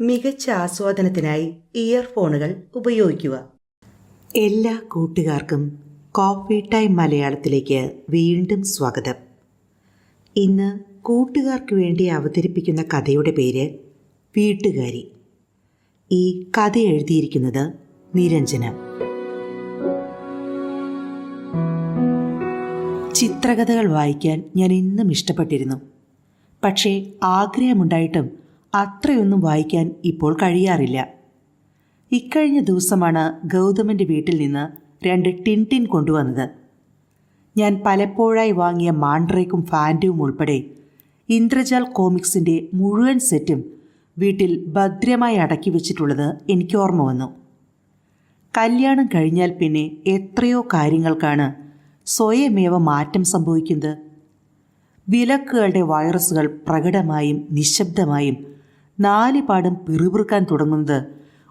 മികച്ച ആസ്വാദനത്തിനായി ഇയർഫോണുകൾ ഉപയോഗിക്കുക. എല്ലാ കൂട്ടുകാർക്കും കോഫി ടൈം മലയാളത്തിലേക്ക് വീണ്ടും സ്വാഗതം. ഇന്ന് കൂട്ടുകാർക്ക് വേണ്ടി അവതരിപ്പിക്കുന്ന കഥയുടെ പേര് വീട്ടുകാരി. ഈ കഥ എഴുതിയിരിക്കുന്നത് നിരഞ്ജന. ചിത്രകഥകൾ വായിക്കാൻ ഞാൻ ഇന്നും ഇഷ്ടപ്പെട്ടിരുന്നു. പക്ഷേ ആഗ്രഹമുണ്ടായിട്ടും അത്രയൊന്നും വായിക്കാൻ ഇപ്പോൾ കഴിയാറില്ല. ഇക്കഴിഞ്ഞ ദിവസമാണ് ഗൗതമന്റെ വീട്ടിൽ നിന്ന് രണ്ട് ടിൻടിൻ കൊണ്ടുവന്നത്. ഞാൻ പലപ്പോഴായി വാങ്ങിയ മാൻഡ്രേക്കും ഫാന്റും ഉൾപ്പെടെ ഇന്ദ്രജാൽ കോമിക്സിന്റെ മുഴുവൻ സെറ്റും വീട്ടിൽ ഭദ്രമായി അടക്കി വെച്ചിട്ടുള്ളത് എനിക്ക് ഓർമ്മ വന്നു. കല്യാണം കഴിഞ്ഞാൽ പിന്നെ എത്രയോ കാര്യങ്ങൾക്കാണ് സ്വയമേവ മാറ്റം സംഭവിക്കുന്നത്. വിലക്കുകളുടെ വൈറസുകൾ പ്രകടമായും നിശബ്ദമായും നാലുപാടും പിറുപിറുക്കാൻ തുടങ്ങുന്നത്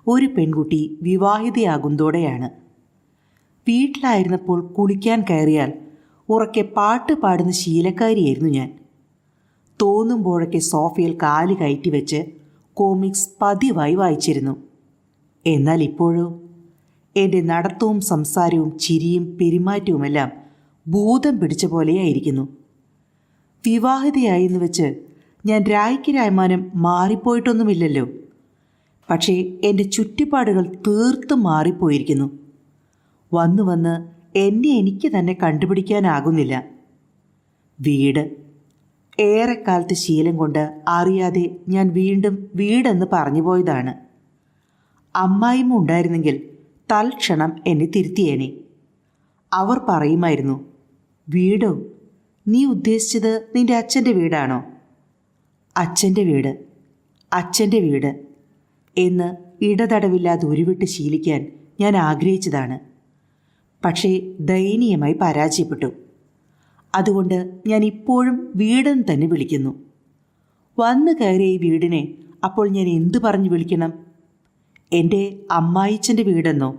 ഒരു പെൺകുട്ടി വിവാഹിതയാകുന്നതോടെയാണ്. വീട്ടിലായിരുന്നപ്പോൾ കുളിക്കാൻ കയറിയാൽ ഉറക്കെ പാട്ട് പാടുന്ന ശീലക്കാരിയായിരുന്നു ഞാൻ. തോന്നുമ്പോഴൊക്കെ സോഫയിൽ കാൽ കയറ്റി വെച്ച് കോമിക്സ് പതിവായി വായിച്ചിരുന്നു. എന്നാൽ ഇപ്പോഴോ? എന്റെ നടത്തവും സംസാരവും ചിരിയും പെരുമാറ്റവുമെല്ലാം ഭൂതം പിടിച്ച പോലെയായിരിക്കുന്നു. വിവാഹിതയായെന്ന് വെച്ച് ഞാൻ രായ്ക്ക് രായ്മാനം മാറിപ്പോയിട്ടൊന്നുമില്ലല്ലോ. പക്ഷേ എന്റെ ചുറ്റുപാടുകൾ തീർത്തും മാറിപ്പോയിരിക്കുന്നു. വന്നു വന്ന് എന്നെ എനിക്ക് തന്നെ കണ്ടുപിടിക്കാനാകുന്നില്ല. വീട്. ഏറെക്കാലത്തെ ശീലം കൊണ്ട് അറിയാതെ ഞാൻ വീണ്ടും വീടെന്ന് പറഞ്ഞു പോയതാണ്. അമ്മായിമ്മ ഉണ്ടായിരുന്നെങ്കിൽ തൽക്ഷണം എന്നെ തിരുത്തിയേനെ. അവർ പറയുമായിരുന്നു വീടോ നീ ഉദ്ദേശിച്ചത് നിന്റെ അച്ഛന്റെ വീടാണോ? അച്ഛന്റെ വീട് അച്ഛന്റെ വീട് എന്ന് ഇടതടവില്ലാതെ ഉരുവിട്ട് ശീലിക്കാൻ ഞാൻ ആഗ്രഹിച്ചതാണ്. പക്ഷേ ദയനീയമായി പരാജയപ്പെട്ടു. അതുകൊണ്ട് ഞാൻ ഇപ്പോഴും വീടെന്ന് തന്നെ വിളിക്കുന്നു. വന്നു കയറിയ ഈ വീടിനെ അപ്പോൾ ഞാൻ എന്തു പറഞ്ഞു വിളിക്കണം? എന്റെ അമ്മായിച്ചന്റെ വീടെന്നോ?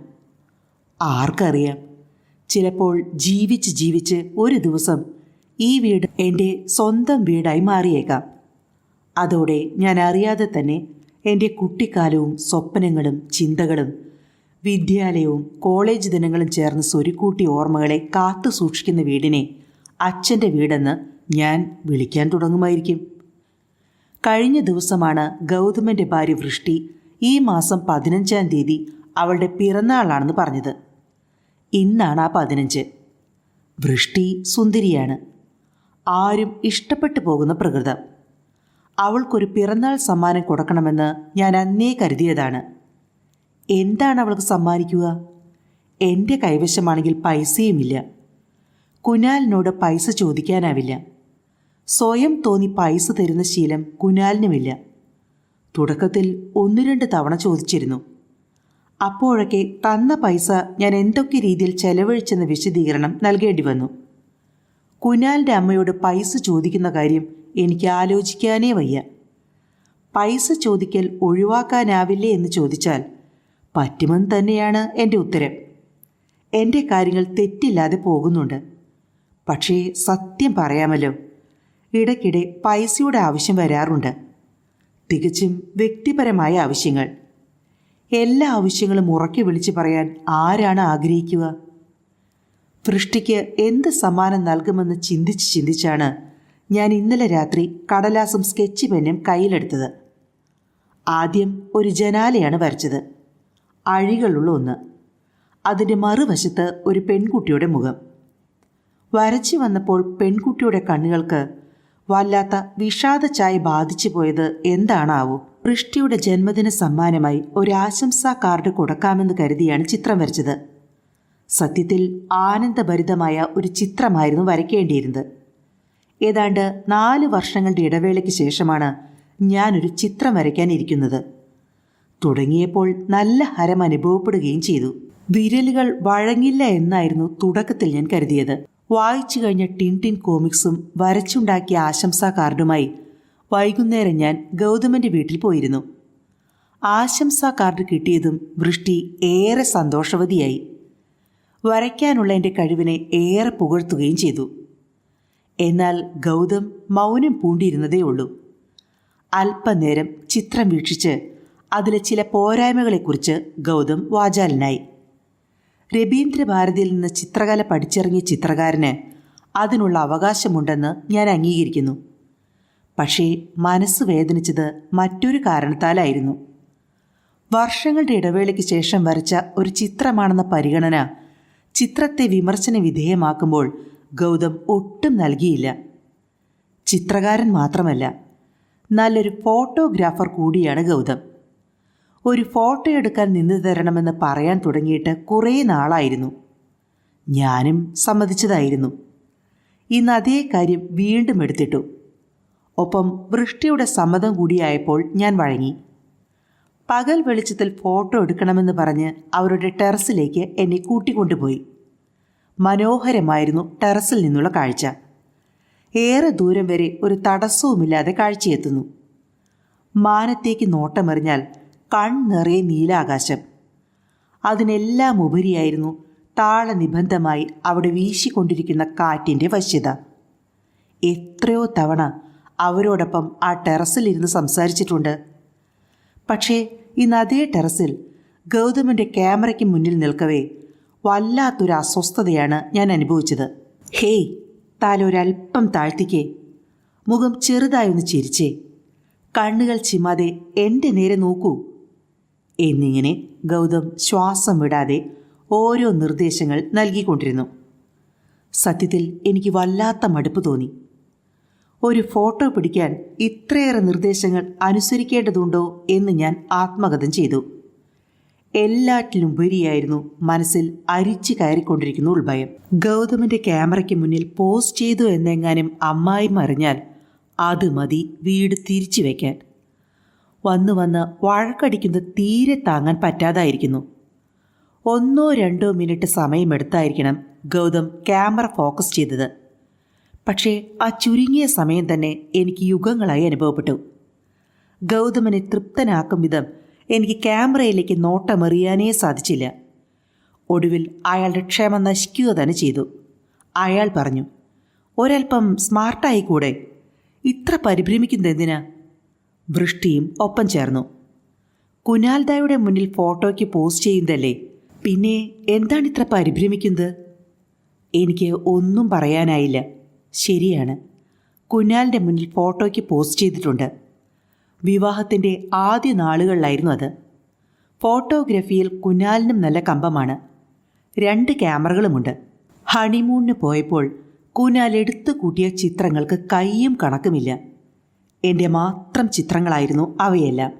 ആർക്കറിയാം. ചിലപ്പോൾ ജീവിച്ച് ജീവിച്ച് ഒരു ദിവസം ഈ വീട് എന്റെ സ്വന്തം വീടായി മാറിയേക്കാം. അതോടെ ഞാൻ അറിയാതെ തന്നെ എന്റെ കുട്ടിക്കാലവും സ്വപ്നങ്ങളും ചിന്തകളും വിദ്യാലയവും കോളേജ് ദിനങ്ങളും ചേർന്ന് സ്വരുക്കൂട്ടി ഓർമ്മകളെ കാത്തു സൂക്ഷിക്കുന്ന വീടിനെ അച്ഛന്റെ വീടെന്ന് ഞാൻ വിളിക്കാൻ തുടങ്ങുമായിരിക്കും. കഴിഞ്ഞ ദിവസമാണ് ഗൗതമന്റെ ഭാര്യ വൃഷ്ടി ഈ മാസം പതിനഞ്ചാം തീയതി അവളുടെ പിറന്നാളാണെന്ന് പറഞ്ഞത്. ഇന്നാണ് ആ പതിനഞ്ച്. വൃഷ്ടി സുന്ദരിയാണ്. ആരും ഇഷ്ടപ്പെട്ടു പോകുന്ന പ്രകൃതം. അവൾക്കൊരു പിറന്നാൾ സമ്മാനം കൊടുക്കണമെന്ന് ഞാൻ അന്നേ കരുതിയതാണ്. എന്താണ് അവൾക്ക് സമ്മാനിക്കുക? എന്റെ കൈവശമാണെങ്കിൽ പൈസയുമില്ല. കുനാലിനോട് പൈസ ചോദിക്കാനാവില്ല. സ്വയം തോന്നി പൈസ തരുന്ന ശീലം കുനാലിനുമില്ല. തുടക്കത്തിൽ ഒന്ന് രണ്ട് തവണ ചോദിച്ചിരുന്നു. അപ്പോഴൊക്കെ തന്ന പൈസ ഞാൻ എന്തൊക്കെ രീതിയിൽ ചെലവഴിച്ചെന്ന വിശദീകരണം നൽകേണ്ടി വന്നു. കുനാലിന്റെ അമ്മയോട് പൈസ ചോദിക്കുന്ന കാര്യം എനിക്ക് ആലോചിക്കാനേ വയ്യ. പൈസ ചോദിക്കൽ ഒഴിവാക്കാനാവില്ലേ എന്ന് ചോദിച്ചാൽ പറ്റുമെന്ന് തന്നെയാണ് എന്റെ ഉത്തരം. എന്റെ കാര്യങ്ങൾ തെറ്റില്ലാതെ പോകുന്നുണ്ട്. പക്ഷേ സത്യം പറയാമല്ലോ ഇടയ്ക്കിടെ പൈസയുടെ ആവശ്യം വരാറുണ്ട്. തികച്ചും വ്യക്തിപരമായ ആവശ്യങ്ങൾ. എല്ലാ ആവശ്യങ്ങളും ഉറക്കി വിളിച്ചു പറയാൻ ആരാണ് ആഗ്രഹിക്കുക? വൃഷ്ടിക്ക് എന്ത് സമ്മാനം നൽകുമെന്ന് ചിന്തിച്ച് ചിന്തിച്ചാണ് ഞാൻ ഇന്നലെ രാത്രി കടലാസും സ്കെച്ച് പെന്നും കയ്യിലെടുത്തത്. ആദ്യം ഒരു ജനാലയാണ് വരച്ചത്. അഴികളുള്ള ഒന്ന്. അതിന്റെ മറുവശത്ത് ഒരു പെൺകുട്ടിയുടെ മുഖം. വരച്ചു വന്നപ്പോൾ പെൺകുട്ടിയുടെ കണ്ണുകൾക്ക് വല്ലാത്ത വിഷാദ ചായ ബാധിച്ചു പോയത് എന്താണാവോ. വൃഷ്ടിയുടെ ജന്മദിന സമ്മാനമായി ഒരു ആശംസാ കാർഡ് കൊടുക്കാമെന്ന് കരുതിയാണ് ചിത്രം വരച്ചത്. സത്യത്തിൽ ആനന്ദഭരിതമായ ഒരു ചിത്രമായിരുന്നു വരയ്ക്കേണ്ടിയിരുന്നത്. ഏതാണ്ട് നാല് വർഷങ്ങളുടെ ഇടവേളയ്ക്ക് ശേഷമാണ് ഞാനൊരു ചിത്രം വരയ്ക്കാനിരിക്കുന്നത് തുടങ്ങിയപ്പോൾ നല്ല ഹരം അനുഭവപ്പെടുകയും ചെയ്തു. വിരലുകൾ വഴങ്ങില്ല എന്നായിരുന്നു തുടക്കത്തിൽ ഞാൻ കരുതിയത്. വായിച്ചു കഴിഞ്ഞ ടിൻ ടിൻ കോമിക്സും വരച്ചുണ്ടാക്കിയ ആശംസാ കാർഡുമായി വൈകുന്നേരം ഞാൻ ഗൗതമന്റെ വീട്ടിൽ പോയിരുന്നു. ആശംസാ കാർഡ് കിട്ടിയതും വൃഷ്ടി ഏറെ സന്തോഷവതിയായി. വരയ്ക്കാനുള്ള എന്റെ കഴിവിനെ ഏറെ പുകഴ്ത്തുകയും ചെയ്തു. എന്നാൽ ഗൗതം മൗനം പൂണ്ടിയിരുന്നതേ ഉള്ളൂ. അല്പനേരം ചിത്രം വീക്ഷിച്ച് അതിലെ ചില പോരായ്മകളെക്കുറിച്ച് ഗൗതം വാചാലനായി. രവീന്ദ്രഭാരതിയിൽ നിന്ന് ചിത്രകല പഠിച്ചിറങ്ങിയ ചിത്രകാരന് അതിനുള്ള അവകാശമുണ്ടെന്ന് ഞാൻ അംഗീകരിക്കുന്നു. പക്ഷേ മനസ്സ് വേദനിച്ചത് മറ്റൊരു കാരണത്താലായിരുന്നു. വർഷങ്ങളുടെ ഇടവേളയ്ക്ക് ശേഷം വരച്ച ഒരു ചിത്രമാണെന്ന പരിഗണന ചിത്രത്തെ വിമർശന വിധേയമാക്കുമ്പോൾ ഗൗതം ഒട്ടും നൽകിയില്ല. ചിത്രകാരൻ മാത്രമല്ല നല്ലൊരു ഫോട്ടോഗ്രാഫർ കൂടിയാണ് ഗൗതം. ഒരു ഫോട്ടോ എടുക്കാൻ നിന്ന് തരണമെന്ന് പറയാൻ തുടങ്ങിയിട്ട് കുറേ നാളായിരുന്നു. ഞാനും സമ്മതിച്ചതായിരുന്നു. ഇന്ന് അതേ കാര്യം വീണ്ടും എടുത്തിട്ടു. ഒപ്പം വൃഷ്ടിയുടെ സമ്മതം കൂടിയായപ്പോൾ ഞാൻ വഴങ്ങി. പകൽ വെളിച്ചത്തിൽ ഫോട്ടോ എടുക്കണമെന്ന് പറഞ്ഞ് അവരുടെ ടെറസിലേക്ക് എന്നെ കൂട്ടിക്കൊണ്ടുപോയി. മനോഹരമായിരുന്നു ടെറസിൽ നിന്നുള്ള കാഴ്ച. ഏറെ ദൂരം വരെ ഒരു തടസ്സവുമില്ലാതെ കാഴ്ചയെത്തുന്നു. മാനത്തേക്ക് നോട്ടമെറിഞ്ഞാൽ കൺനിറയെ നീലാകാശം. അതിനെല്ലാം ഉപരിയായിരുന്നു താളനിബന്ധമായി അവിടെ വീശിക്കൊണ്ടിരിക്കുന്ന കാറ്റിന്റെ വശ്യത. എത്രയോ തവണ അവരോടൊപ്പം ആ ടെറസിലിരുന്ന് സംസാരിച്ചിട്ടുണ്ട്. പക്ഷേ ഇന്ന് അതേ ടെറസിൽ ഗൗതമിന്റെ ക്യാമറയ്ക്ക് മുന്നിൽ നിൽക്കവേ വല്ലാത്തൊരു അസ്വസ്ഥതയാണ് ഞാൻ അനുഭവിച്ചത്. ഹേയ് താലൊരൽപ്പം താഴ്ത്തിക്കേ. മുഖം ചെറുതായി ഒന്ന് ചിരിച്ചേ. കണ്ണുകൾ ചിമ്മാതെ എന്റെ നേരെ നോക്കൂ. എന്നിങ്ങനെ ഗൗതം ശ്വാസം വിടാതെ ഓരോ നിർദ്ദേശങ്ങൾ നൽകിക്കൊണ്ടിരുന്നു. സത്യത്തിൽ എനിക്ക് വല്ലാത്ത മടുപ്പ് തോന്നി. ഒരു ഫോട്ടോ പിടിക്കാൻ ഇത്രയേറെ നിർദ്ദേശങ്ങൾ അനുസരിക്കേണ്ടതുണ്ടോ എന്ന് ഞാൻ ആത്മഗതം ചെയ്തു. എല്ലാറ്റിലുപരിയായിരുന്നു മനസ്സിൽ അരിച്ചു കയറിക്കൊണ്ടിരിക്കുന്ന ഉൾഭയം. ഗൗതമന്റെ ക്യാമറയ്ക്ക് മുന്നിൽ പോസ് ചെയ്തു എന്നെങ്ങാനും അമ്മായി അറിഞ്ഞാൽ അത് മതി വീട് തിരിച്ചു വയ്ക്കാൻ വന്നു വന്ന് വഴക്കടിക്കുന്ന തീരെ താങ്ങാൻ പറ്റാതായിരിക്കുന്നു. ഒന്നോ രണ്ടോ മിനിറ്റ് സമയമെടുത്തായിരിക്കണം ഗൗതം ക്യാമറ ഫോക്കസ് ചെയ്തത്. പക്ഷേ ആ ചുരുങ്ങിയ സമയം തന്നെ എനിക്ക് യുഗങ്ങളായി അനുഭവപ്പെട്ടു. ഗൗതമനെ തൃപ്തനാക്കും വിധം എനിക്ക് ക്യാമറയിലേക്ക് നോട്ടമെറിയാനേ സാധിച്ചില്ല. ഒടുവിൽ അയാളുടെ ക്ഷമ നശിക്കുക തന്നെ ചെയ്തു. അയാൾ പറഞ്ഞു ഒരൽപ്പം സ്മാർട്ടായി കൂടെ. ഇത്ര പരിഭ്രമിക്കുന്നതെന്തിനാ വൃഷ്ടിയും ഒപ്പം ചേർന്നു. കുനാൽദായുടെ മുന്നിൽ ഫോട്ടോയ്ക്ക് പോസ്റ്റ് ചെയ്യുന്നതല്ലേ? പിന്നെ എന്താണ് ഇത്ര പരിഭ്രമിക്കുന്നത്? എനിക്ക് ഒന്നും പറയാനായില്ല. ശരിയാണ്. കുനാലിന്റെ മുന്നിൽ ഫോട്ടോയ്ക്ക് പോസ്റ്റ് ചെയ്തിട്ടുണ്ട്. വിവാഹത്തിന്റെ ആദ്യ നാളുകളിലായിരുന്നു അത്. ഫോട്ടോഗ്രഫിയിൽ കുനാലിനും നല്ല കമ്പമാണ്. രണ്ട് ക്യാമറകളുമുണ്ട്. ഹണിമൂണിന് പോയപ്പോൾ കുനാൽ എടുത്തു കൂട്ടിയ ചിത്രങ്ങൾക്ക് കൈയും കണക്കുമില്ല. എന്റെ മാത്രം ചിത്രങ്ങളായിരുന്നു അവയെല്ലാം.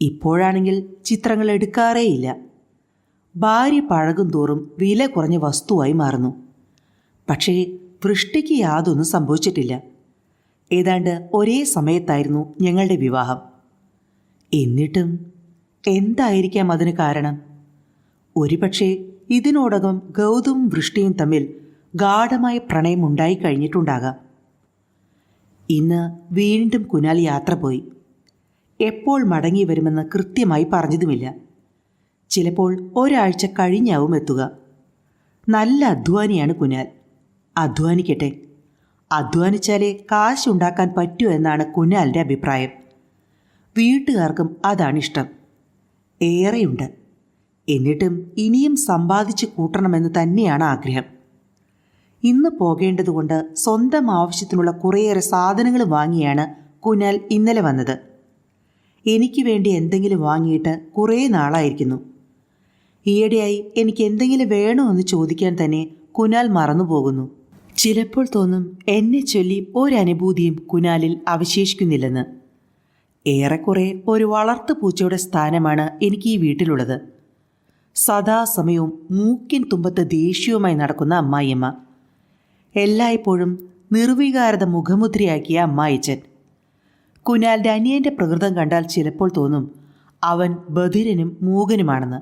ഇപ്പോഴാണെങ്കിൽ ചിത്രങ്ങൾ എടുക്കാറേയില്ല. ഭാര്യ പഴകും തോറും വില കുറഞ്ഞ വസ്തുവായി മാറുന്നു. പക്ഷേ വൃഷ്ടിക്ക് യാതൊന്നും സംഭവിച്ചിട്ടില്ല. ഏതാണ്ട് ഒരേ സമയത്തായിരുന്നു ഞങ്ങളുടെ വിവാഹം. എന്നിട്ടും എന്തായിരിക്കാം അതിന് കാരണം? ഒരുപക്ഷെ ഇതിനോടകം ഗൗതവും വൃഷ്ടിയും തമ്മിൽ ഗാഠമായ പ്രണയം ഉണ്ടായി കഴിഞ്ഞിട്ടുണ്ടാകാം. ഇന്ന് വീണ്ടും കുനാൽ യാത്ര പോയി. എപ്പോൾ മടങ്ങി വരുമെന്ന് കൃത്യമായി പറഞ്ഞതുമില്ല. ചിലപ്പോൾ ഒരാഴ്ച കഴിഞ്ഞാവും എത്തുക. നല്ല അധ്വാനിയാണ് കുനാൽ. അധ്വാനിക്കട്ടെ. അധ്വാനിച്ചാലേ കാശുണ്ടാക്കാൻ പറ്റൂ എന്നാണ് കുനാലിന്റെ അഭിപ്രായം. വീട്ടുകാർക്കും അതാണിഷ്ടം ഏറെയുണ്ട്. എന്നിട്ടും ഇനിയും സമ്പാദിച്ചു കൂട്ടണമെന്ന് തന്നെയാണ് ആഗ്രഹം. ഇന്ന് പോകേണ്ടതുകൊണ്ട് സ്വന്തം ആവശ്യത്തിനുള്ള കുറേയേറെ സാധനങ്ങൾ വാങ്ങിയാണ് കുനാൽ ഇന്നലെ വന്നത്. എനിക്ക് വേണ്ടി എന്തെങ്കിലും വാങ്ങിയിട്ട് കുറേ നാളായിരിക്കുന്നു. ഈയിടെയായി എനിക്ക് എന്തെങ്കിലും വേണോ എന്ന് ചോദിക്കാൻ തന്നെ കുനാൽ മറന്നുപോകുന്നു. ചിലപ്പോൾ തോന്നും എന്നെ ചൊല്ലി ഒരനുഭൂതിയും കുനാലിൽ അവശേഷിക്കുന്നില്ലെന്ന്. ഏറെക്കുറെ ഒരു വളർത്തു പൂച്ചയുടെ സ്ഥാനമാണ് എനിക്ക് ഈ വീട്ടിലുള്ളത്. സദാസമയവും മൂക്കിൻ തുമ്പത്ത് ദേഷ്യവുമായി നടക്കുന്ന അമ്മായിയമ്മ. എല്ലായ്പ്പോഴും നിർവികാരത മുഖമുദ്രയാക്കിയ അമ്മായിച്ചൻ കുനാലിന്റെ അനിയന്റെ പ്രകൃതം കണ്ടാൽ ചിലപ്പോൾ തോന്നും അവൻ ബധിരനും മൂകനുമാണെന്ന്.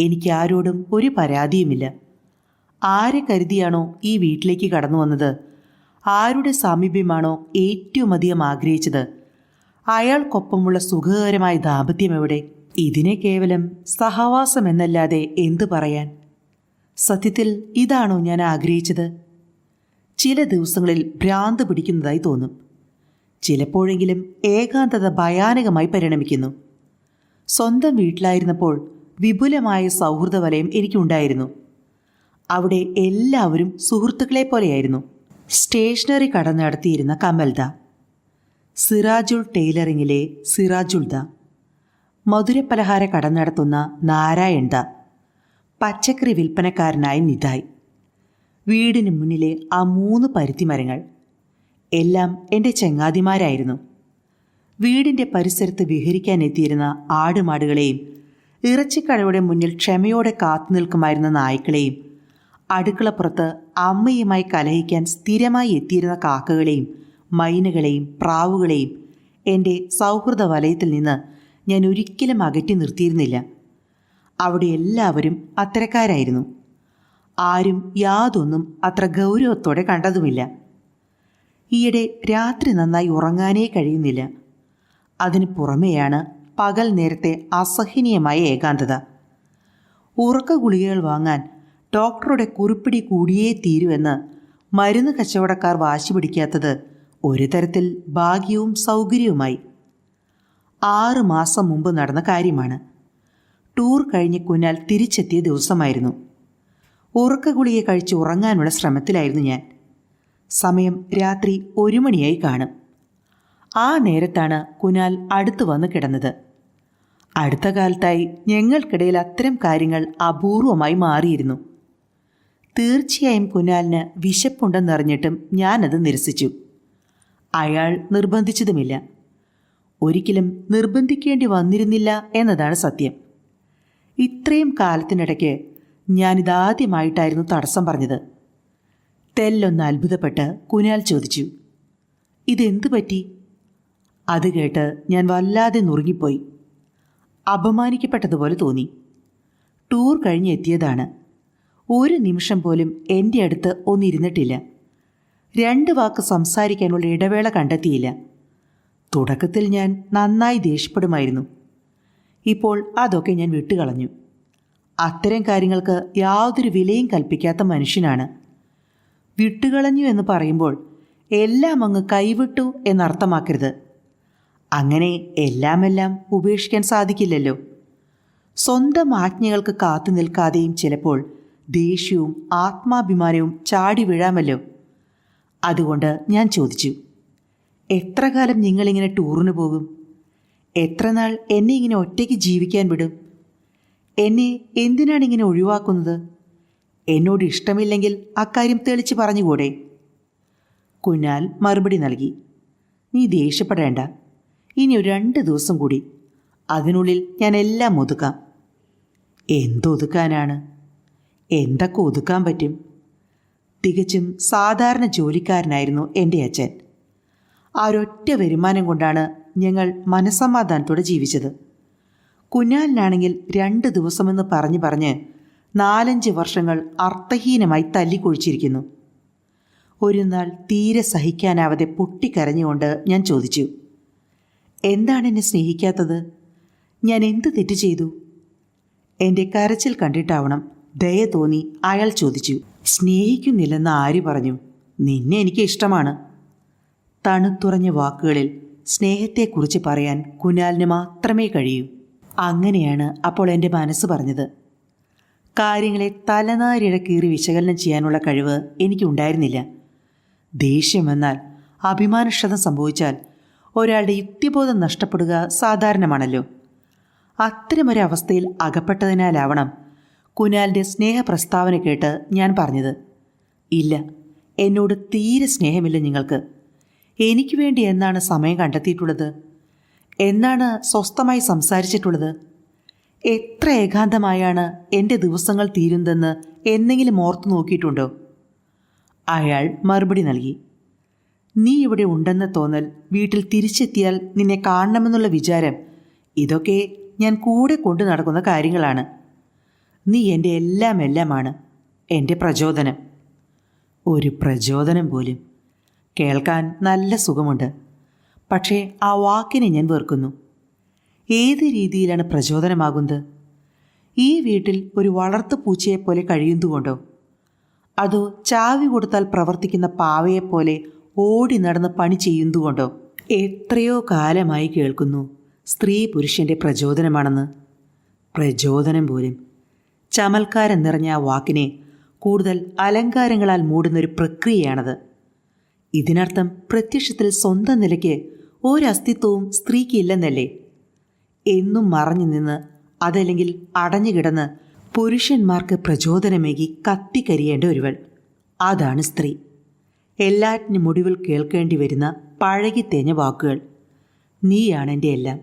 എനിക്ക് ആരോടും ഒരു പരാതിയുമില്ല. ആരെ കരുതിയാണോ ഈ വീട്ടിലേക്ക് കടന്നു വന്നത്? ആരുടെ സാമീപ്യമാണോ ഏറ്റവും അധികം ആഗ്രഹിച്ചത്? അയാൾക്കൊപ്പമുള്ള സുഖകരമായ ദാമ്പത്യം എവിടെ? ഇതിനെ കേവലം സഹവാസം എന്നല്ലാതെ എന്തു പറയാൻ? സത്യത്തിൽ ഇതാണോ ഞാൻ ആഗ്രഹിച്ചത്? ചില ദിവസങ്ങളിൽ ഭ്രാന്ത് പിടിക്കുന്നതായി തോന്നും. ചിലപ്പോഴെങ്കിലും ഏകാന്തത ഭയാനകമായി പരിണമിക്കുന്നു. സ്വന്തം വീട്ടിലായിരുന്നപ്പോൾ വിപുലമായ സൗഹൃദ വലയം എനിക്കുണ്ടായിരുന്നു. അവിടെ എല്ലാവരും സുഹൃത്തുക്കളെ പോലെയായിരുന്നു സ്റ്റേഷനറി കട നടത്തിയിരുന്ന കമൽദ. സിറാജുൾ ടൈലറിങ്ങിലെ സിറാജുൾദ മധുരപലഹാര കട നടത്തുന്ന നാരായണ ദ. പച്ചക്കറി വിൽപ്പനക്കാരനായ നിതായ്. വീടിന് മുന്നിലെ ആ മൂന്ന് പരുത്തിമരങ്ങൾ. എല്ലാം എന്റെ ചങ്ങാതിമാരായിരുന്നു. വീടിന്റെ പരിസരത്ത് വിഹരിക്കാൻ എത്തിയിരുന്ന ആടുമാടുകളെയും ഇറച്ചിക്കടയുടെ മുന്നിൽ ക്ഷമയോടെ കാത്തു നിൽക്കുമായിരുന്ന നായ്ക്കളെയും അടുക്കളപ്പുറത്ത് അമ്മയുമായി കലഹിക്കാൻ സ്ഥിരമായി എത്തിയിരുന്ന കാക്കകളെയും മൈനുകളെയും പ്രാവുകളെയും എന്റെ സൗഹൃദ വലയത്തിൽ നിന്ന് ഞാൻ ഒരിക്കലും അകറ്റി നിർത്തിയിരുന്നില്ല. അവിടെ എല്ലാവരും അത്തരക്കാരായിരുന്നു. ആരും യാതൊന്നും അത്ര ഗൗരവത്തോടെ കണ്ടതുമില്ല. ഈയിടെ രാത്രി നന്നായി ഉറങ്ങാനേ കഴിയുന്നില്ല. അതിന് പുറമെയാണ് പകൽ നേരത്തെ അസഹനീയമായ ഏകാന്തത. ഉറക്ക ഗുളികകൾ വാങ്ങാൻ ഡോക്ടറുടെ കുറിപ്പിടി കൂടിയേ തീരുവെന്ന് മരുന്ന് കച്ചവടക്കാർ വാശി പിടിക്കാത്തത് ഒരു തരത്തിൽ ഭാഗ്യവും സൗകര്യവുമായി. ആറ് മാസം മുമ്പ് നടന്ന കാര്യമാണ്. ടൂർ കഴിഞ്ഞ് കുനാൽ തിരിച്ചെത്തിയ ദിവസമായിരുന്നു. ഉറക്ക ഗുളിക കഴിച്ച് ഉറങ്ങാനുള്ള ശ്രമത്തിലായിരുന്നു ഞാൻ. സമയം രാത്രി ഒരു മണിയായി കാണും. ആ നേരത്താണ് കുനാൽ അടുത്തു വന്ന് കിടന്നത്. അടുത്ത കാലത്തായി ഞങ്ങൾക്കിടയിൽ അത്തരം കാര്യങ്ങൾ അപൂർവമായി മാറിയിരുന്നു. തീർച്ചയായും കുനാലിന് വിശപ്പുണ്ടെന്നറിഞ്ഞിട്ടും ഞാനത് നിരസിച്ചു. അയാൾ നിർബന്ധിച്ചതുമില്ല. ഒരിക്കലും നിർബന്ധിക്കേണ്ടി വന്നിരുന്നില്ല എന്നതാണ് സത്യം. ഇത്രയും കാലത്തിനിടയ്ക്ക് ഞാനിതാദ്യമായിട്ടായിരുന്നു തടസ്സം പറഞ്ഞത്. തെല്ലൊന്ന് അത്ഭുതപ്പെട്ട് കുനാൽ ചോദിച്ചു ഇതെന്തു പറ്റി? അത് കേട്ട് ഞാൻ വല്ലാതെ നുറുങ്ങിപ്പോയി. അപമാനിക്കപ്പെട്ടതുപോലെ തോന്നി. ടൂർ കഴിഞ്ഞ് എത്തിയതാണ് ഒരു നിമിഷം പോലും എന്റെ അടുത്ത് ഒന്നിരുന്നിട്ടില്ല. രണ്ട് വാക്ക് സംസാരിക്കാനുള്ള ഇടവേള കണ്ടെത്തിയില്ല. തുടക്കത്തിൽ ഞാൻ നന്നായി ദേഷ്യപ്പെടുമായിരുന്നു. ഇപ്പോൾ അതൊക്കെ ഞാൻ വിട്ടുകളഞ്ഞു. അത്തരം കാര്യങ്ങൾക്ക് യാതൊരു വിലയും കൽപ്പിക്കാത്ത മനുഷ്യനാണ്. വിട്ടുകളഞ്ഞു എന്ന് പറയുമ്പോൾ എല്ലാം അങ്ങ് കൈവിട്ടു എന്നർത്ഥമാക്കരുത്. അങ്ങനെ എല്ലാമെല്ലാം ഉപേക്ഷിക്കാൻ സാധിക്കില്ലല്ലോ. സ്വന്തം ആജ്ഞകൾക്ക് കാത്തു നിൽക്കാതെയും ചിലപ്പോൾ ദേഷ്യവും ആത്മാഭിമാനവും ചാടി വീഴാമല്ലോ? അതുകൊണ്ട് ഞാൻ ചോദിച്ചു എത്ര കാലം നിങ്ങളിങ്ങനെ ടൂറിന് പോകും? എത്ര നാൾ എന്നെ ഇങ്ങനെ ഒറ്റയ്ക്ക് ജീവിക്കാൻ വിടും? എന്നെ എന്തിനാണ് ഇങ്ങനെ ഒഴിവാക്കുന്നത്? എന്നോട് ഇഷ്ടമില്ലെങ്കിൽ അക്കാര്യം തെളിച്ച് പറഞ്ഞുകൂടെ? കുഞ്ഞാൽ മറുപടി നൽകി നീ ദേഷ്യപ്പെടേണ്ട. ഇനി ഒരു രണ്ട് ദിവസം കൂടി. അതിനുള്ളിൽ ഞാൻ എല്ലാം ഒതുക്കാം. എന്തൊതുക്കാനാണ്? എന്തൊക്കെ ഒതുക്കാൻ പറ്റും? തികച്ചും സാധാരണ ജോലിക്കാരനായിരുന്നു എന്റെ അച്ഛൻ. ആ ഒരൊറ്റ വരുമാനം കൊണ്ടാണ് ഞങ്ങൾ മനസമാധാനത്തോടെ ജീവിച്ചത്. കുഞ്ഞാലിനാണെങ്കിൽ രണ്ട് ദിവസമെന്ന് പറഞ്ഞു പറഞ്ഞ് നാലഞ്ച് വർഷങ്ങൾ അർത്ഥഹീനമായി തല്ലിക്കൊഴിച്ചിരിക്കുന്നു. ഒരു നാൾ തീരെ സഹിക്കാനാവാതെ പൊട്ടിക്കരഞ്ഞുകൊണ്ട് ഞാൻ ചോദിച്ചു എന്താണ് എന്നെ സ്നേഹിക്കാത്തത്? ഞാൻ എന്ത് തെറ്റ് ചെയ്തു? എന്റെ കരച്ചിൽ കണ്ടിട്ടാവണം ദയ തോന്നി അയാൾ ചോദിച്ചു സ്നേഹിക്കുന്നില്ലെന്ന് ആര് പറഞ്ഞു? നിന്നെ എനിക്ക് ഇഷ്ടമാണ്. തണുത്തുറഞ്ഞ വാക്കുകളിൽ സ്നേഹത്തെക്കുറിച്ച് പറയാൻ കുനാലിന് മാത്രമേ കഴിയൂ. അങ്ങനെയാണ് അപ്പോൾ എന്റെ മനസ്സ് പറഞ്ഞത്. കാര്യങ്ങളെ തലനാരിഴ കീറി വിശകലനം ചെയ്യാനുള്ള കഴിവ് എനിക്കുണ്ടായിരുന്നില്ല. ദേഷ്യം വന്നാൽ അഭിമാനക്ഷതം സംഭവിച്ചാൽ ഒരാളുടെ യുക്തിബോധം നഷ്ടപ്പെടുക സാധാരണമാണല്ലോ. അത്തരമൊരവസ്ഥയിൽ അകപ്പെട്ടതിനാലാവണം കുനാലിന്റെ സ്നേഹപ്രസ്താവന കേട്ട് ഞാൻ പറഞ്ഞത് ഇല്ല എന്നോട് തീരെ സ്നേഹമില്ല നിങ്ങൾക്ക്. എനിക്ക് വേണ്ടി എന്നാണ് സമയം കണ്ടെത്തിയിട്ടുള്ളത്? എന്നാണ് സ്വസ്ഥമായി സംസാരിച്ചിട്ടുള്ളത്? എത്ര ഏകാന്തമായാണ് എന്റെ ദിവസങ്ങൾ തീരുന്നതെന്ന് എന്നെങ്കിലും ഓർത്തു നോക്കിയിട്ടുണ്ടോ? അയാൾ മറുപടി നൽകി നീ ഇവിടെ ഉണ്ടെന്ന തോന്നൽ വീട്ടിൽ തിരിച്ചെത്തിയാൽ നിന്നെ കാണണമെന്നുള്ള വിചാരം ഇതൊക്കെ ഞാൻ കൂടെ കൊണ്ടു നടക്കുന്ന കാര്യങ്ങളാണ്. നീ എന്റെ എല്ലാം എല്ലാമാണ് എന്റെ പ്രചോദനം. ഒരു പ്രചോദനം പോലും. കേൾക്കാൻ നല്ല സുഖമുണ്ട്. പക്ഷേ ആ വാക്കിനെ ഞാൻ വെറുക്കുന്നു. ഏത് രീതിയിലാണ് പ്രചോദനമാകുന്നത്? ഈ വീട്ടിൽ ഒരു വളർത്തു പൂച്ചയെപ്പോലെ കഴിയുന്നതുകൊണ്ടോ? അതോ ചാവി കൊടുത്താൽ പ്രവർത്തിക്കുന്ന പാവയെപ്പോലെ ഓടി നടന്ന് പണി ചെയ്യുന്നതുകൊണ്ടോ? എത്രയോ കാലമായി കേൾക്കുന്നു സ്ത്രീ പുരുഷന്റെ പ്രചോദനമാണെന്ന്. പ്രചോദനം പോലും. ചമൽക്കാരം നിറഞ്ഞ ആ വാക്കിനെ കൂടുതൽ അലങ്കാരങ്ങളാൽ മൂടുന്നൊരു പ്രക്രിയയാണത്. ഇതിനർത്ഥം പ്രത്യക്ഷത്തിൽ സ്വന്തം നിലയ്ക്ക് ഒരസ്തിത്വവും സ്ത്രീക്ക് ഇല്ലെന്നല്ലേ എന്നും മറഞ്ഞു നിന്ന് അതല്ലെങ്കിൽ അടഞ്ഞുകിടന്ന് പുരുഷന്മാർക്ക് പ്രചോദനമേകി കത്തിക്കരിയേണ്ട ഒരുവൾ. അതാണ് സ്ത്രീ. എല്ലാറ്റിനും ഒടുവിൽ കേൾക്കേണ്ടി വരുന്ന പഴകിത്തേഞ്ഞ വാക്കുകൾ. നീയാണെന്റെ എല്ലാം.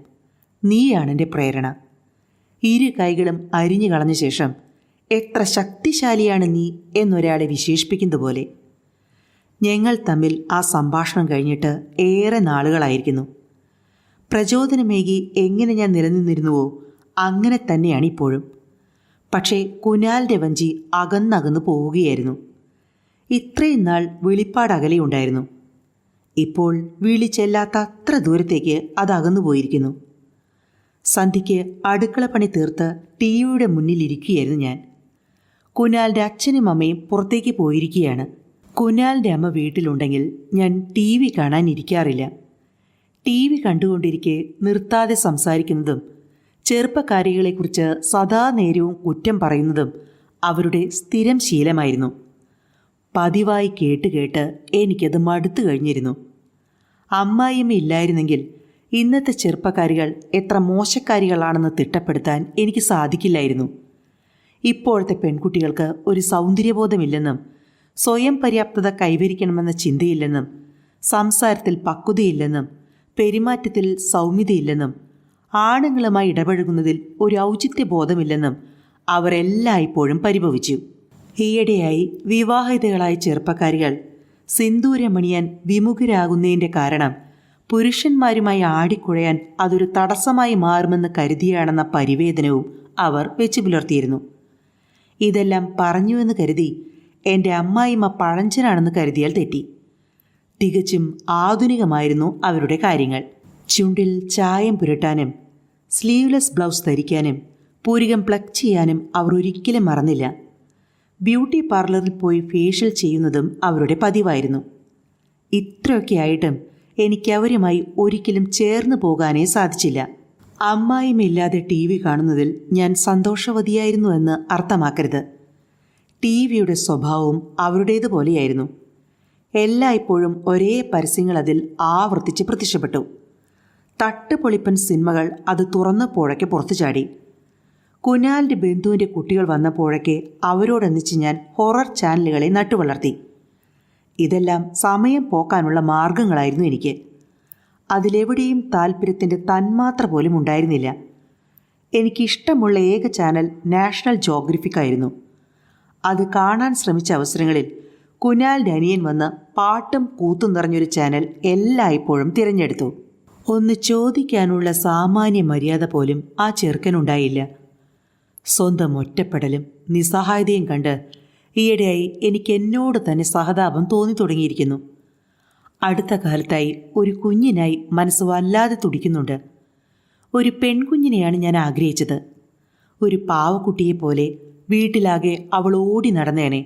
നീയാണെന്റെ പ്രേരണ. ഇരു കൈകളും അരിഞ്ഞു കളഞ്ഞ ശേഷം എത്ര ശക്തിശാലിയാണ് നീ എന്നൊരാളെ വിശേഷിപ്പിക്കുന്നത് പോലെ ഞങ്ങൾ തമ്മിൽ ആ സംഭാഷണം കഴിഞ്ഞിട്ട് ഏറെ നാളുകളായിരിക്കുന്നു. പ്രചോദനമേകി എങ്ങനെ ഞാൻ നിലനിന്നിരുന്നുവോ അങ്ങനെ തന്നെയാണ് ഇപ്പോഴും. പക്ഷേ കുനാലിന്റെ വഞ്ചി അകന്നകന്നു പോവുകയായിരുന്നു. ഇത്രയും നാൾ വെളിപ്പാട് ഉണ്ടായിരുന്നു. ഇപ്പോൾ വിളിച്ചെല്ലാത്ത അത്ര ദൂരത്തേക്ക് അത് അകന്നു പോയിരിക്കുന്നു സന്ധ്യയ്ക്ക് അടുക്കള പണി തീർത്ത് ടി വിയുടെ മുന്നിലിരിക്കുകയായിരുന്നു ഞാൻ. കുനാലിന്റെ അച്ഛനും അമ്മയും പുറത്തേക്ക് പോയിരിക്കുകയാണ്. കുനാലിന്റെ അമ്മ വീട്ടിലുണ്ടെങ്കിൽ ഞാൻ ടി വി കാണാനിരിക്കാറില്ല. ടി വി കണ്ടുകൊണ്ടിരിക്കെ നിർത്താതെ സംസാരിക്കുന്നതും ചെറുപ്പക്കാരികളെക്കുറിച്ച് സദാ നേരവും കുറ്റം പറയുന്നതും അവരുടെ സ്ഥിരം ശീലമായിരുന്നു. പതിവായി കേട്ട് കേട്ട് എനിക്കത് മടുത്തു കഴിഞ്ഞിരുന്നു. അമ്മായിയമ്മ ഇല്ലായിരുന്നെങ്കിൽ ഇന്നത്തെ ചെറുപ്പക്കാരികൾ എത്ര മോശക്കാരികളാണെന്ന് തിട്ടപ്പെടുത്താൻ എനിക്ക് സാധിക്കില്ലായിരുന്നു. ഇപ്പോഴത്തെ പെൺകുട്ടികൾക്ക് ഒരു സൗന്ദര്യബോധമില്ലെന്നും സ്വയം പര്യാപ്തത കൈവരിക്കണമെന്ന ചിന്തയില്ലെന്നും സംസാരത്തിൽ പക്വതയില്ലെന്നും പെരുമാറ്റത്തിൽ സൗമ്യതയില്ലെന്നും ആണുങ്ങളുമായി ഇടപഴകുന്നതിൽ ഒരു ഔചിത്യബോധമില്ലെന്നും അവരെല്ലായ്പ്പോഴും പരിഭവിച്ചു. ഈയിടെയായി വിവാഹിതകളായ ചെറുപ്പക്കാരികൾ സിന്ദൂരമണിയാൻ വിമുഖരാകുന്നതിന്റെ കാരണം പുരുഷന്മാരുമായി ആടിക്കുഴയാൻ അതൊരു തടസ്സമായി മാറുമെന്ന് കരുതിയാണെന്ന പരിവേദനവും അവർ വെച്ചു പുലർത്തിയിരുന്നു. ഇതെല്ലാം പറഞ്ഞുവെന്ന് കരുതി എന്റെ അമ്മായിമ്മ പഴഞ്ചനാണെന്ന് കരുതിയാൽ തെറ്റി. തികച്ചും ആധുനികമായിരുന്നു അവരുടെ കാര്യങ്ങൾ. ചുണ്ടിൽ ചായം പുരട്ടാനും സ്ലീവ്ലെസ് ബ്ലൗസ് ധരിക്കാനും പൂരികം പ്ലഗ് ചെയ്യാനും അവർ ഒരിക്കലും മറന്നില്ല. ബ്യൂട്ടി പാർലറിൽ പോയി ഫേഷ്യൽ ചെയ്യുന്നതും അവരുടെ പതിവായിരുന്നു. ഇത്രയൊക്കെ ആയിട്ടും എനിക്ക് അവരുമായി ഒരിക്കലും ചേർന്ന് പോകാനേ സാധിച്ചില്ല. അമ്മായിമില്ലാതെ ടി വി കാണുന്നതിൽ ഞാൻ സന്തോഷവതിയായിരുന്നു എന്ന് അർത്ഥമാക്കരുത്. ടി വിയുടെ സ്വഭാവവും അവരുടേതുപോലെയായിരുന്നു. എല്ലായ്പ്പോഴും ഒരേ പരസ്യങ്ങൾ അതിൽ ആവർത്തിച്ച് പ്രത്യക്ഷപ്പെട്ടു. തട്ടുപൊളിപ്പൻ സിനിമകൾ അത് തുറന്നപ്പോഴൊക്കെ പുറത്തു ചാടി. കുനാലിന്റെ ബന്ധുവിന്റെ കുട്ടികൾ വന്നപ്പോഴൊക്കെ അവരോടൊന്നിച്ച് ഞാൻ ഹൊറർ ചാനലുകളെ നട്ടുവളർത്തി. ഇതെല്ലാം സമയം പോക്കാനുള്ള മാർഗങ്ങളായിരുന്നു എനിക്ക്. അതിലെവിടെയും താല്പര്യത്തിന്റെ തന്മാത്ര പോലും ഉണ്ടായിരുന്നില്ല. എനിക്കിഷ്ടമുള്ള ഏക ചാനൽ നാഷണൽ ജോഗ്രഫിക് ആയിരുന്നു. അത് കാണാൻ ശ്രമിച്ച അവസരങ്ങളിൽ കുനാൽ ഡനിയൻ വന്ന് പാട്ടും കൂത്തും നിറഞ്ഞൊരു ചാനൽ എല്ലായ്പ്പോഴും തിരഞ്ഞെടുത്തു. ഒന്ന് ചോദിക്കാനുള്ള സാമാന്യ മര്യാദ പോലും ആ ചെറുക്കനുണ്ടായില്ല. സ്വന്തം ഒറ്റപ്പെടലും നിസ്സഹായതയും കണ്ട് ഈയിടെയായി എനിക്ക് എന്നോട് തന്നെ സഹതാപം തോന്നി തുടങ്ങിയിരിക്കുന്നു. അടുത്ത കാലത്തായി ഒരു കുഞ്ഞിനായി മനസ്സ് വല്ലാതെ തുടിക്കുന്നുണ്ട്. ഒരു പെൺകുഞ്ഞിനെയാണ് ഞാൻ ആഗ്രഹിച്ചത്. ഒരു പാവക്കുട്ടിയെപ്പോലെ വീട്ടിലാകെ അവൾ ഓടി നടന്നേനെ.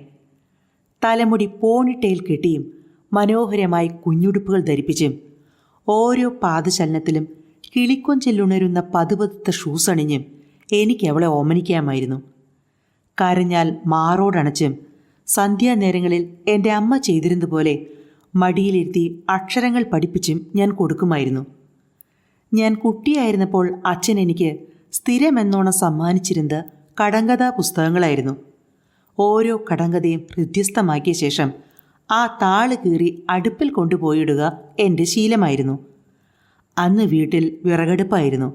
തലമുടി പോണിട്ടയിൽ കെട്ടിയും മനോഹരമായി കുഞ്ഞുടുപ്പുകൾ ധരിപ്പിച്ചും ഓരോ പാദചലനത്തിലും കിളിക്കൊഞ്ചിലുണരുന്ന പതുപതുത്ത ഷൂസ് അണിഞ്ഞും എനിക്ക് അവളെ ഓമനിക്കാമായിരുന്നു. കരഞ്ഞാൽ മാറോടണച്ചും. സന്ധ്യാനേരങ്ങളിൽ എന്റെ അമ്മ ചെയ്തിരുന്നതുപോലെ മടിയിലിരുത്തി അക്ഷരങ്ങൾ പഠിപ്പിച്ചും ഞാൻ കൊടുക്കുമായിരുന്നു. ഞാൻ കുട്ടിയായിരുന്നപ്പോൾ അച്ഛൻ എനിക്ക് സ്ഥിരമെന്നോണം സമ്മാനിച്ചിരുന്നത് കടങ്കഥാ പുസ്തകങ്ങളായിരുന്നു. ഓരോ കടങ്കഥയും ഹൃദ്യസ്ഥമാക്കിയ ശേഷം ആ താൾ കീറി അടുപ്പിൽ കൊണ്ടുപോയിടുക എന്റെ ശീലമായിരുന്നു. അന്ന് വീട്ടിൽ വിറകടുപ്പായിരുന്നു.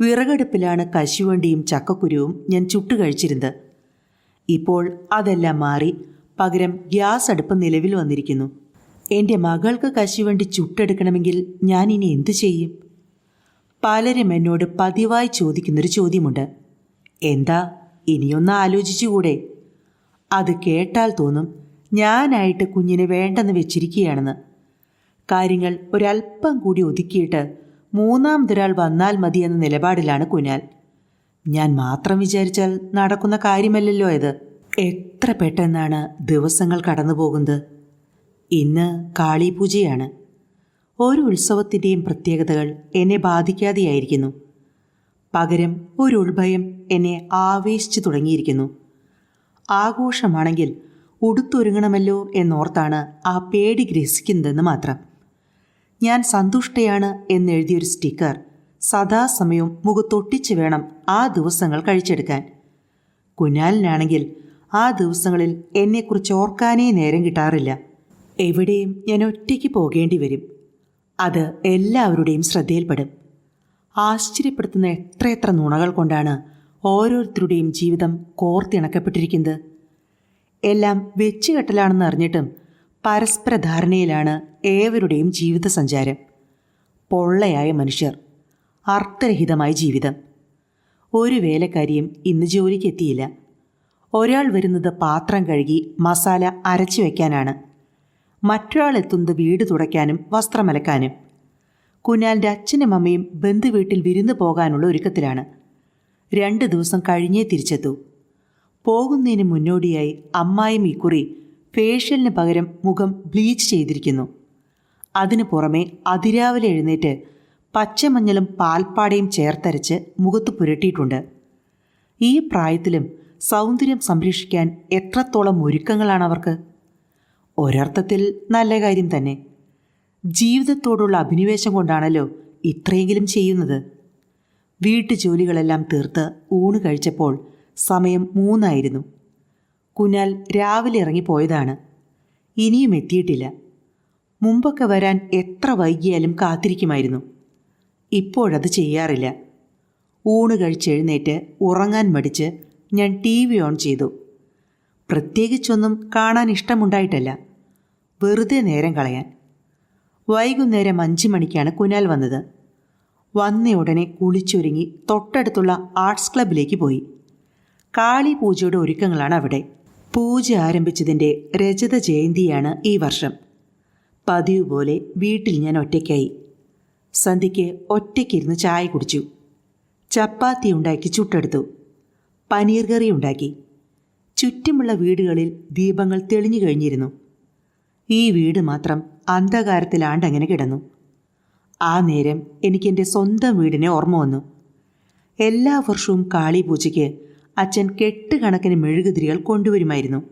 വിറകടുപ്പിലാണ് കശുവണ്ടിയും ചക്കക്കുരുവും ഞാൻ ചുട്ടു കഴിച്ചിരുന്നത് ഇപ്പോൾ അതെല്ലാം മാറി പകരം ഗ്യാസ് അടുപ്പ് നിലവിൽ വന്നിരിക്കുന്നു. എന്റെ മകൾക്ക് കശുവണ്ടി ചുട്ടെടുക്കണമെങ്കിൽ ഞാൻ ഇനി എന്തു ചെയ്യും? പലരും എന്നോട് പതിവായി ചോദിക്കുന്നൊരു ചോദ്യമുണ്ട്. എന്താ? ഇനിയൊന്ന് ആലോചിച്ചുകൂടെ? അത് കേട്ടാൽ തോന്നും ഞാനായിട്ട് കുഞ്ഞിനെ വേണ്ടെന്ന് വെച്ചിരിക്കുകയാണെന്ന്. കാര്യങ്ങൾ ഒരല്പം കൂടി ഒതുക്കിയിട്ട് മൂന്നാമതൊരാൾ വന്നാൽ മതിയെന്ന നിലപാടിലാണ് കുനാൽ ഞാൻ മാത്രം വിചാരിച്ചാൽ നടക്കുന്ന കാര്യമല്ലല്ലോ ഇത്. എത്ര പെട്ടെന്നാണ് ദിവസങ്ങൾ കടന്നു പോകുന്നത് ഇന്ന് കാളിപൂജയാണ്. ഒരു ഉത്സവത്തിന്റെയും പ്രത്യേകതകൾ എന്നെ ബാധിക്കാതെയായിരിക്കുന്നു. പകരം ഒരു ഉൾഭയം എന്നെ ആവേശിച്ചു തുടങ്ങിയിരിക്കുന്നു. ആഘോഷമാണെങ്കിൽ ഉടുത്തൊരുങ്ങണമല്ലോ എന്നോർത്താണ് ആ പേടി ഗ്രസിക്കുന്നതെന്ന് മാത്രം. ഞാൻ സന്തുഷ്ടയാണ് എന്നെഴുതിയൊരു സ്റ്റിക്കർ. സദാസമയവും മുഖത്തൊട്ടിച്ച് വേണം ആ ദിവസങ്ങൾ കഴിച്ചെടുക്കാൻ. കുഞ്ഞാലിനാണെങ്കിൽ ആ ദിവസങ്ങളിൽ എന്നെക്കുറിച്ച് ഓർക്കാനേ നേരം കിട്ടാറില്ല. എവിടെയും ഞാൻ ഒറ്റയ്ക്ക് പോകേണ്ടി വരും. അത് എല്ലാവരുടെയും ശ്രദ്ധയിൽപ്പെടും. ആശ്ചര്യപ്പെടുത്തുന്ന എത്രയെത്ര നുണകൾ കൊണ്ടാണ് ഓരോരുത്തരുടെയും ജീവിതം കോർത്തിണക്കപ്പെട്ടിരിക്കുന്നത്. എല്ലാം വെച്ചുകെട്ടലാണെന്ന് അറിഞ്ഞിട്ടും പരസ്പര ധാരണയിലാണ് ഏവരുടെയും ജീവിത സഞ്ചാരം പൊള്ളയായ മനുഷ്യർ. അർത്ഥരഹിതമായ ജീവിതം. ഒരു വേലക്കാരിയും ഇന്ന് ജോലിക്ക് എത്തിയില്ല ഒരാൾ വരുന്നത് പാത്രം കഴുകി മസാല അരച്ചു വയ്ക്കാനാണ് മറ്റൊരാൾ എത്തുന്നത് വീട് തുടയ്ക്കാനും വസ്ത്രമലക്കാനും കുഞ്ഞാലിന്റെ അച്ഛനും അമ്മയും ബന്ധുവീട്ടിൽ വിരുന്ന് പോകാനുള്ള ഒരുക്കത്തിലാണ്. രണ്ട് ദിവസം കഴിഞ്ഞേ തിരിച്ചെത്തൂ. പോകുന്നതിന് മുന്നോടിയായി അമ്മായും ഇക്കുറി ഫേഷ്യലിന് പകരം മുഖം ബ്ലീച്ച് ചെയ്തിരിക്കുന്നു. അതിനു പുറമെ അതിരാവിലെ എഴുന്നേറ്റ് പച്ചമഞ്ഞളും പാൽപ്പാടയും ചേർത്തരച്ച് മുഖത്ത് പുരട്ടിയിട്ടുണ്ട്. ഈ പ്രായത്തിലും സൗന്ദര്യം സംരക്ഷിക്കാൻ എത്രത്തോളം ഒരുക്കങ്ങളാണ് അവർക്ക് ഒരർത്ഥത്തിൽ നല്ല കാര്യം തന്നെ. ജീവിതത്തോടുള്ള അഭിനിവേശം കൊണ്ടാണല്ലോ ഇത്രയെങ്കിലും ചെയ്യുന്നത്. വീട്ടു ജോലികളെല്ലാം തീർത്ത് ഊണ് കഴിച്ചപ്പോൾ സമയം മൂന്നായിരുന്നു. കുനാൽ രാവിലെ ഇറങ്ങിപ്പോയതാണ്. ഇനിയും എത്തിയിട്ടില്ല. മുമ്പൊക്കെ വരാൻ എത്ര വൈകിയാലും കാത്തിരിക്കുമായിരുന്നു. ഇപ്പോഴത് ചെയ്യാറില്ല. ഊണ് കഴിച്ചെഴുന്നേറ്റ് ഉറങ്ങാൻ മടിച്ച് ഞാൻ ടി വി ഓൺ ചെയ്തു. പ്രത്യേകിച്ചൊന്നും കാണാൻ ഇഷ്ടമുണ്ടായിട്ടല്ല. വെറുതെ നേരം കളയാൻ. വൈകുന്നേരം അഞ്ച് മണിക്കാണ് കുനാൽ വന്നത്. വന്ന ഉടനെ കുളിച്ചൊരുങ്ങി തൊട്ടടുത്തുള്ള ആർട്സ് ക്ലബിലേക്ക് പോയി. കാളി പൂജയുടെ ഒരുക്കങ്ങളാണ് അവിടെ. പൂജ ആരംഭിച്ചതിന്റെ രജത ജയന്തിയാണ് ഈ വർഷം. പതിവ് പോലെ വീട്ടിൽ ഞാൻ ഒറ്റയ്ക്കായി. സന്ധ്യയ്ക്ക് ഒറ്റയ്ക്കിരുന്ന് ചായ കുടിച്ചു. ചപ്പാത്തി ഉണ്ടാക്കി ചുട്ടെടുത്തു. പനീർ കറി ഉണ്ടാക്കി. ചുറ്റുമുള്ള വീടുകളിൽ ദീപങ്ങൾ തെളിഞ്ഞു കഴിഞ്ഞിരുന്നു. ഈ വീട് മാത്രം അന്ധകാരത്തിലാണ്ടങ്ങനെ കിടന്നു. ആ നേരം എനിക്കെന്റെ സ്വന്തം വീടിനെ ഓർമ്മ വന്നു. എല്ലാ വർഷവും കാളി പൂജയ്ക്ക് അച്ഛൻ കെട്ടുകണക്കിന് മെഴുകുതിരികൾ കൊണ്ടുവരുമായിരുന്നു.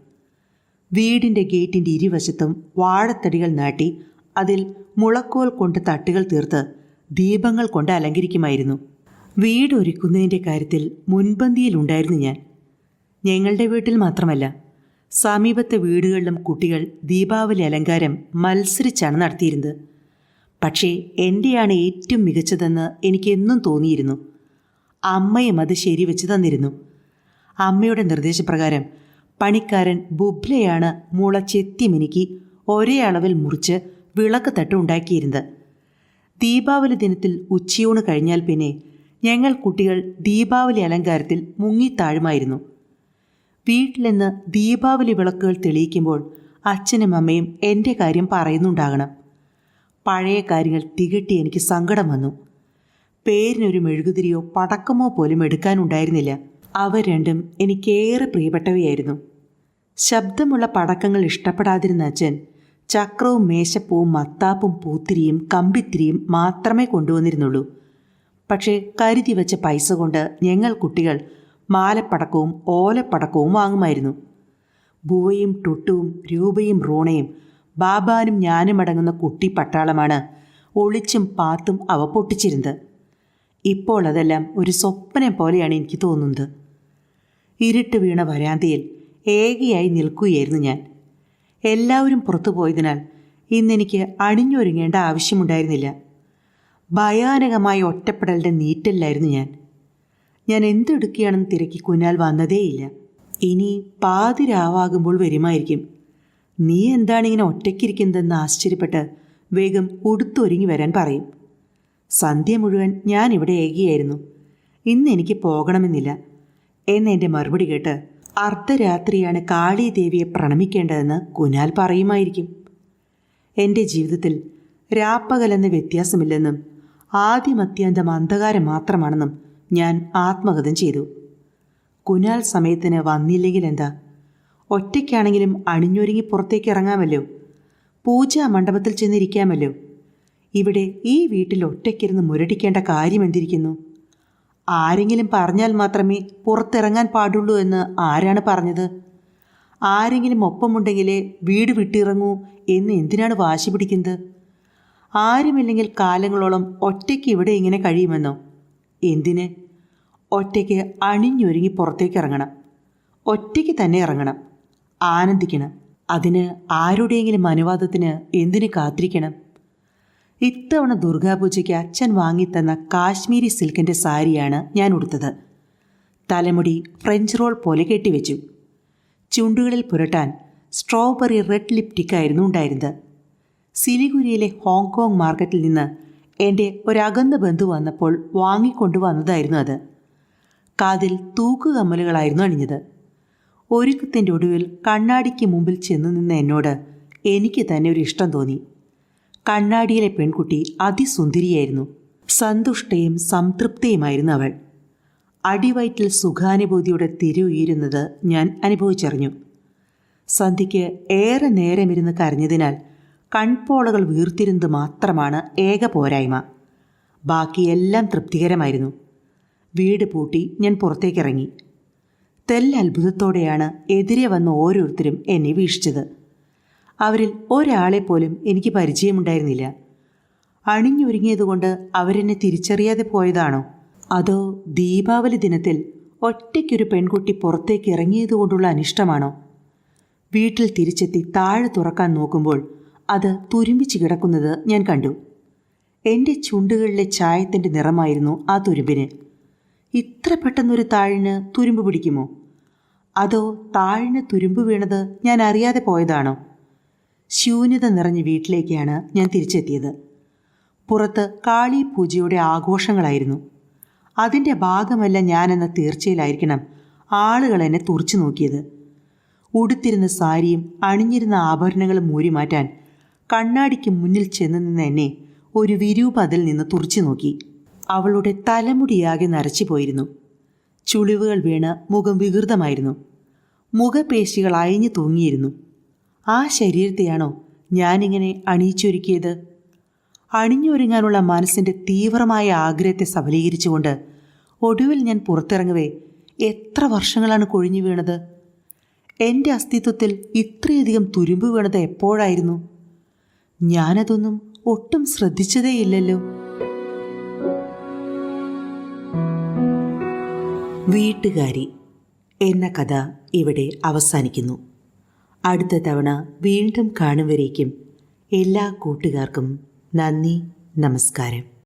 വീടിന്റെ ഗേറ്റിന്റെ ഇരുവശത്തും വാഴത്തടികൾ നാട്ടി അതിൽ മുളക്കോൽ കൊണ്ട് തട്ടുകൾ തീർത്ത് ദീപങ്ങൾ കൊണ്ട് അലങ്കരിക്കുമായിരുന്നു. വീട് ഒരുക്കുന്നതിന്റെ കാര്യത്തിൽ മുൻപന്തിയിലുണ്ടായിരുന്നു ഞാൻ. ഞങ്ങളുടെ വീട്ടിൽ മാത്രമല്ല സമീപത്തെ വീടുകളിലും കുട്ടികൾ ദീപാവലി അലങ്കാരം മത്സരിച്ചാണ് നടത്തിയിരുന്നത്. പക്ഷേ എന്റെയാണ് ഏറ്റവും മികച്ചതെന്ന് എനിക്കെന്നും തോന്നിയിരുന്നു. അമ്മയും അത് ശരിവെച്ച് തന്നിരുന്നു. അമ്മയുടെ നിർദ്ദേശപ്രകാരം പണിക്കാരൻ ബുബ്ലയാണ് മുള മിനുക്കി ഒരേ അളവിൽ മുറിച്ച് വിളക്ക് തട്ട് ഉണ്ടാക്കിയിരുന്നത്. ദീപാവലി ദിനത്തിൽ ഉച്ചയൂണ് കഴിഞ്ഞാൽ പിന്നെ ഞങ്ങൾ കുട്ടികൾ ദീപാവലി അലങ്കാരത്തിൽ മുങ്ങിത്താഴുമായിരുന്നു. വീട്ടിൽ നിന്ന് ദീപാവലി വിളക്കുകൾ തെളിയിക്കുമ്പോൾ അച്ഛനും അമ്മയും എന്റെ കാര്യം പറയുന്നുണ്ടാകണം. പഴയ കാര്യങ്ങൾ തികട്ടി എനിക്ക് സങ്കടം വന്നു. പേരിനൊരു മെഴുകുതിരിയോ പടക്കമോ പോലും എടുക്കാനുണ്ടായിരുന്നില്ല. അവ രണ്ടും എനിക്കേറെ പ്രിയപ്പെട്ടവയായിരുന്നു. ശബ്ദമുള്ള പടക്കങ്ങൾ ഇഷ്ടപ്പെടാതിരുന്ന അച്ഛൻ ചക്രവും മേശപ്പൂവും മത്താപ്പും പൂത്തിരിയും കമ്പിത്തിരിയും മാത്രമേ കൊണ്ടുവന്നിരുന്നുള്ളൂ. പക്ഷേ കരുതി വെച്ച പൈസ കൊണ്ട് ഞങ്ങൾ കുട്ടികൾ മാലപ്പടക്കവും ഓലപ്പടക്കവും വാങ്ങുമായിരുന്നു. ബുവയും ടുട്ടുവും രൂപയും റൂണയും ബാബാനും ഞാനും അടങ്ങുന്ന കുട്ടി പട്ടാളമാണ് ഒളിച്ചും പാത്തും അവ പൊട്ടിച്ചിരുന്നത്. ഇപ്പോൾ അതെല്ലാം ഒരു സ്വപ്നം പോലെയാണ് എനിക്ക് തോന്നുന്നത്. ഇരുട്ട് വീണ വരാന്തയിൽ ഏകയായി നിൽക്കുകയായിരുന്നു ഞാൻ. എല്ലാവരും പുറത്തു പോയതിനാൽ ഇന്നെനിക്ക് അണിഞ്ഞൊരുങ്ങേണ്ട ആവശ്യമുണ്ടായിരുന്നില്ല. ഭയാനകമായ ഒറ്റപ്പെടലിന്റെ നീറ്റല്ലായിരുന്നു ഞാൻ. ഞാൻ എന്തെടുക്കുകയാണെന്ന് തിരക്കി കുഞ്ഞാൽ വന്നതേയില്ല. ഇനി പാതിരാവാകുമ്പോൾ വരുമായിരിക്കും. നീ എന്താണിങ്ങനെ ഒറ്റയ്ക്കിരിക്കുന്നതെന്ന് ആശ്ചര്യപ്പെട്ട് വേഗം ഉടുത്തൊരുങ്ങി വരാൻ പറയും. സന്ധ്യ മുഴുവൻ ഞാൻ ഇവിടെ ഏകിയായിരുന്നു. ഇന്ന് എനിക്ക് പോകണമെന്നില്ല. എന്നെന്റെ മറുപടി കേട്ട് അർദ്ധരാത്രിയാണ് കാളീദേവിയെ പ്രണമിക്കേണ്ടതെന്ന് കുനാൽ പറയുമായിരിക്കും. എന്റെ ജീവിതത്തിൽ രാപ്പകലെന്ന വ്യത്യാസമില്ലെന്നും ആദ്യമത്യാന്തം അന്ധകാരം മാത്രമാണെന്നും ഞാൻ ആത്മഗതം ചെയ്തു. കുനാൽ സമയത്തിന് വന്നില്ലെങ്കിൽ എന്താ? ഒറ്റയ്ക്കാണെങ്കിലും അണിഞ്ഞൊരുങ്ങി പുറത്തേക്ക് ഇറങ്ങാമല്ലോ. പൂജാ മണ്ഡപത്തിൽ ചെന്നിരിക്കാമല്ലോ. ഇവിടെ ഈ വീട്ടിൽ ഒറ്റയ്ക്കിരുന്ന് മുരടിക്കേണ്ട കാര്യം എന്തിരിക്കുന്നു? ആരെങ്കിലും പറഞ്ഞാൽ മാത്രമേ പുറത്തിറങ്ങാൻ പാടുള്ളൂ എന്ന് ആരാണ് പറഞ്ഞത്? ആരെങ്കിലും ഒപ്പമുണ്ടെങ്കിലേ വീട് വിട്ടിറങ്ങൂ എന്ന് എന്തിനാണ് വാശി പിടിക്കുന്നത്? ആരുമില്ലെങ്കിൽ കാലങ്ങളോളം ഒറ്റയ്ക്ക് ഇവിടെ ഇങ്ങനെ കഴിയുമെന്നോ? എന്തിന്? ഒറ്റയ്ക്ക് അണിഞ്ഞൊരുങ്ങി പുറത്തേക്ക് ഇറങ്ങണം. ഒറ്റയ്ക്ക് തന്നെ ഇറങ്ങണം. ആനന്ദിക്കണം. അതിന് ആരുടെയെങ്കിലും അനുവാദത്തിന് എന്തിന് കാത്തിരിക്കണം? ഇത്തവണ ദുർഗാപൂജയ്ക്ക് അച്ഛൻ വാങ്ങിത്തന്ന കാശ്മീരി സിൽക്കിന്റെ സാരിയാണ് ഞാൻ ഉടുത്തത്. തലമുടി ഫ്രഞ്ച് റോൾ പോലെ കെട്ടിവെച്ചു. ചുണ്ടുകളിൽ പുരട്ടാൻ സ്ട്രോബെറി റെഡ് ലിപ്റ്റിക് ആയിരുന്നു ഉണ്ടായിരുന്നത്. സിലിഗുരിയിലെ ഹോങ്കോങ് മാർക്കറ്റിൽ നിന്ന് എന്റെ ഒരകന്ന ബന്ധു വന്നപ്പോൾ വാങ്ങിക്കൊണ്ടുവന്നതായിരുന്നു അത്. കാതിൽ തൂക്കുകമ്മലുകളായിരുന്നു അണിഞ്ഞത്. ഒരുക്കത്തിന്റെ ഒടുവിൽ കണ്ണാടിക്ക് മുമ്പിൽ ചെന്നു നിന്ന എന്നോട് എനിക്ക് തന്നെ ഒരു ഇഷ്ടം തോന്നി. കണ്ണാടിയിലെ പെൺകുട്ടി അതിസുന്ദരിയായിരുന്നു. സന്തുഷ്ടയും സംതൃപ്തിയുമായിരുന്നു അവൾ. അടിവയറ്റിൽ സുഖാനുഭൂതിയുടെ തിരുയുയരുന്നത് ഞാൻ അനുഭവിച്ചറിഞ്ഞു. സന്ധ്യയ്ക്ക് ഏറെ നേരം നേരമിരുന്ന് കരഞ്ഞതിനാൽ കൺപോളകൾ വീർത്തിരുന്നത് മാത്രമാണ് ഏക പോരായ്മ. ബാക്കിയെല്ലാം തൃപ്തികരമായിരുന്നു. വീട് പൂട്ടി ഞാൻ പുറത്തേക്കിറങ്ങി. തെല്ലത്ഭുതത്തോടെയാണ് എതിരെ വന്ന ഓരോരുത്തരും എന്നെ വീക്ഷിച്ചത്. അവരിൽ ഒരാളെ പോലും എനിക്ക് പരിചയമുണ്ടായിരുന്നില്ല. അണിഞ്ഞൊരുങ്ങിയതുകൊണ്ട് അവരെന്നെ തിരിച്ചറിയാതെ പോയതാണോ? അതോ ദീപാവലി ദിനത്തിൽ ഒറ്റയ്ക്കൊരു പെൺകുട്ടി പുറത്തേക്ക് ഇറങ്ങിയതുകൊണ്ടുള്ള അനിഷ്ടമാണോ? വീട്ടിൽ തിരിച്ചെത്തി താഴെ തുറക്കാൻ നോക്കുമ്പോൾ അത് തുരുമ്പിച്ച് കിടക്കുന്നത് ഞാൻ കണ്ടു. എന്റെ ചുണ്ടുകളിലെ ചായത്തിന്റെ നിറമായിരുന്നു ആ തുരുമ്പിന്. ഇത്ര പെട്ടെന്നൊരു താഴിന് തുരുമ്പ് പിടിക്കുമോ? അതോ താഴിന് തുരുമ്പ് വീണത് ഞാൻ അറിയാതെ പോയതാണോ? ശൂന്യത നിറഞ്ഞ വീട്ടിലേക്കാണ് ഞാൻ തിരിച്ചെത്തിയത്. പുറത്ത് കാളി പൂജയുടെ ആഘോഷങ്ങളായിരുന്നു. അതിന്റെ ഭാഗമല്ല ഞാനെന്ന തീർച്ചയിലായിരിക്കണം ആളുകൾ എന്നെ തുറച്ചു നോക്കിയത്. ഉടുത്തിരുന്ന സാരിയും അണിഞ്ഞിരുന്ന ആഭരണങ്ങളും മൂരി മാറ്റാൻ കണ്ണാടിക്ക് മുന്നിൽ ചെന്ന് നിന്ന് എന്നെ ഒരു വിരൂപ അതിൽ നിന്ന് തുറച്ചു നോക്കി. അവളുടെ തലമുടിയാകെ നരച്ചു പോയിരുന്നു. ചുളിവുകൾ വീണ് മുഖം വികൃതമായിരുന്നു. മുഖപേശികൾ അയഞ്ഞു തൂങ്ങിയിരുന്നു. ആ ശരീരത്തെയാണോ ഞാനിങ്ങനെ അണിയിച്ചൊരുക്കിയത്? അണിഞ്ഞൊരുങ്ങാനുള്ള മനസ്സിന്റെ തീവ്രമായ ആഗ്രഹത്തെ സഫലീകരിച്ചുകൊണ്ട് ഒടുവിൽ ഞാൻ പുറത്തിറങ്ങവേ എത്ര വർഷങ്ങളാണ് കൊഴിഞ്ഞു വീണത്? എന്റെ അസ്തിത്വത്തിൽ ഇത്രയധികം തുരുമ്പ് വീണത് എപ്പോഴായിരുന്നു? ഞാനതൊന്നും ഒട്ടും ശ്രദ്ധിച്ചതേയില്ലല്ലോ. വീട്ടുകാരി എന്ന കഥ ഇവിടെ അവസാനിക്കുന്നു. അടുത്ത തവണ വീണ്ടും കാണും വരേക്കും എല്ലാ കൂട്ടുകാർക്കും നന്ദി നമസ്കാരം.